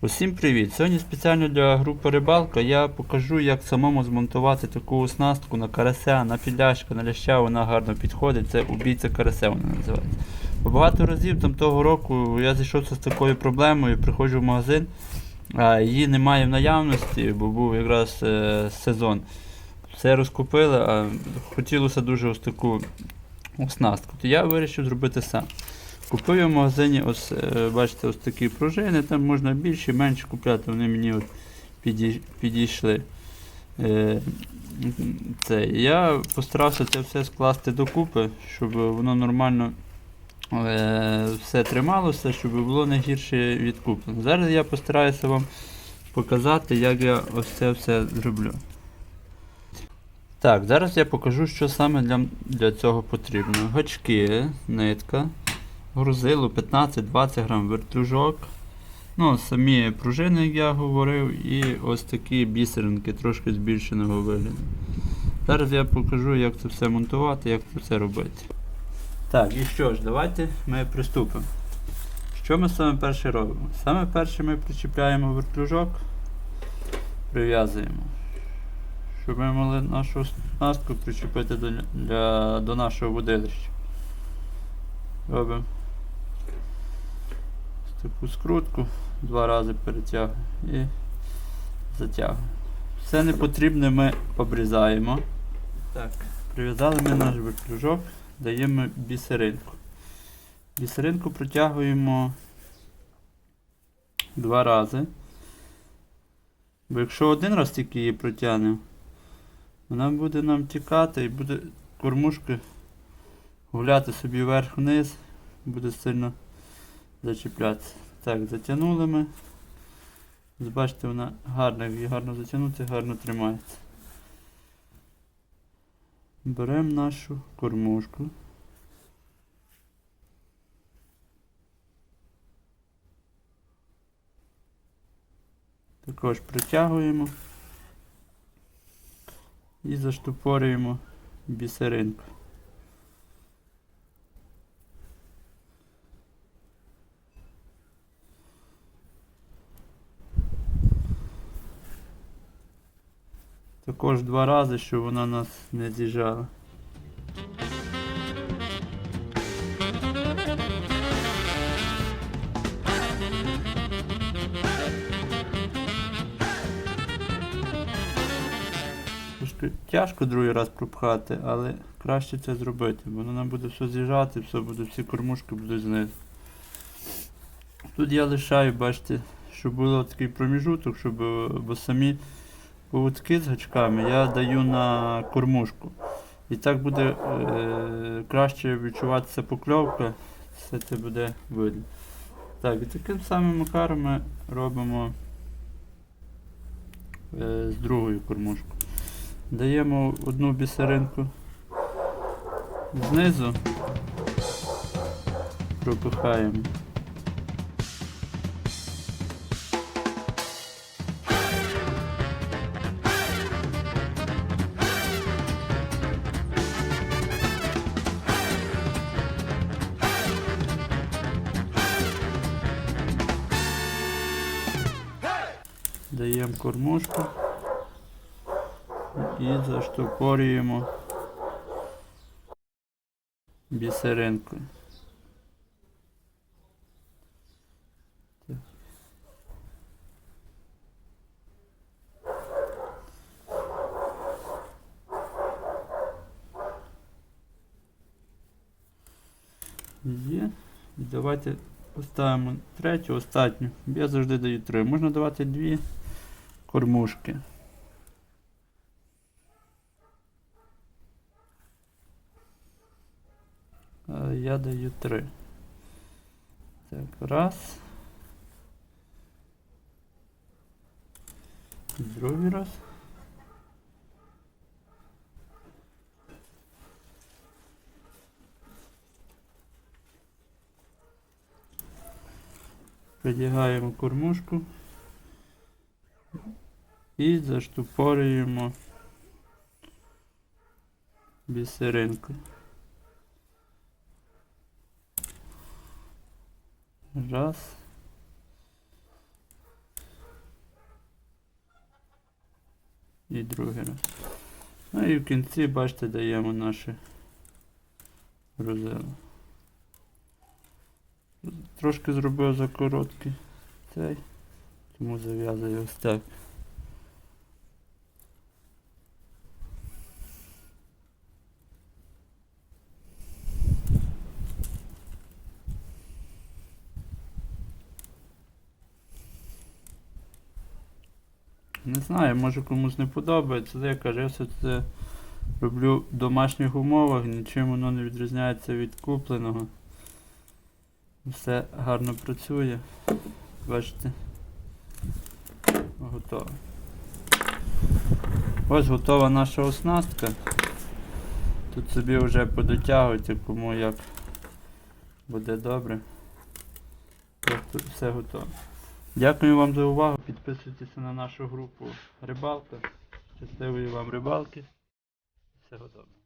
Усім привіт! Сьогодні спеціально для групи Рибалка я покажу, як самому змонтувати таку оснастку на карася, на підляшка, на ляща, вона гарно підходить. Це убійця карася вона називається. Бо Багато разів там того року я зійшовся з такою проблемою, приходжу в магазин, а її немає в наявності, бо був якраз е, сезон. Все розкупили, а хотілося дуже ось таку оснастку. То я вирішив зробити сам. Купив в магазині, ось, е, бачите, ось такі пружини, там можна більше, менше купляти, вони мені от підійшли. Е, це, я постарався це все скласти докупи, щоб воно нормально е, все трималося, щоб було не гірше відкуплено. Зараз я постараюся вам показати, як я ось це все зроблю. Так, зараз я покажу, що саме для, для цього потрібно. Гачки, нитка, грузило 15-20 грам вертлюжок. Ну, самі пружини, як я говорив, і ось такі бісеринки трошки збільшеного вигляду. Зараз я покажу, як це все монтувати, як це все робити. Так, і що ж, давайте ми приступимо. Що ми саме перше робимо? Саме перше ми причіпляємо вертлюжок, прив'язуємо. Щоб ми могли нашу оснастку причепити до, для, до нашого водилища. Робимо таку скрутку, два рази перетягуємо і затягуємо. Все непотрібне ми обрізаємо. Так, прив'язали ми наш вертлюжок, даємо бісеринку. Бісеринку протягуємо два рази. Бо якщо один раз тільки її протягнемо, вона буде нам тікати і буде кормушка гуляти собі вверх-вниз, буде сильно зачіплятися. Так, затягнули ми. Бачите, вона гарна, її гарно затягнути, гарно тримається. Беремо нашу кормушку. Також притягуємо і заштопорюємо бісеринку. Також два рази, щоб вона нас не з'їжджала. Трошки тяжко другий раз пропхати, але краще це зробити, бо нам буде все з'їжджати, все буде, всі кормушки будуть знизу. Тут я лишаю, бачите, щоб було такий проміжуток, щоб бо самі поводки з гачками я даю на кормушку. І так буде е, краще відчуватися покльовка, все це буде видно. Так, і таким самим макаром ми робимо е, з другою кормушкою. Даємо одну бісеринку знизу, пропихаємо. Даємо кормушку і заштопорюємо бісеринкою. Є. Давайте поставимо третю, останню. Я завжди даю три. Можна давати дві кормушки. А Я даю три. Так, раз. Другий раз. Придягаємо кормушку і заштупорюємо бісеринку. Раз. І другий раз. Ну і в кінці, бачите, даємо наші розели. Трошки зробив закороткий цей, тому зав'язую ось так. Не знаю, може комусь не подобається, але я кажу, я все це роблю в домашніх умовах, нічим воно не відрізняється від купленого. Все гарно працює. Бачите. Готово. Ось готова наша оснастка. Тут собі вже подотягуйте, кому як буде добре. Просто все готово. Дякую вам за увагу. Підписуйтеся на нашу групу Рибалка. Щасливої вам рибалки. Всього доброго.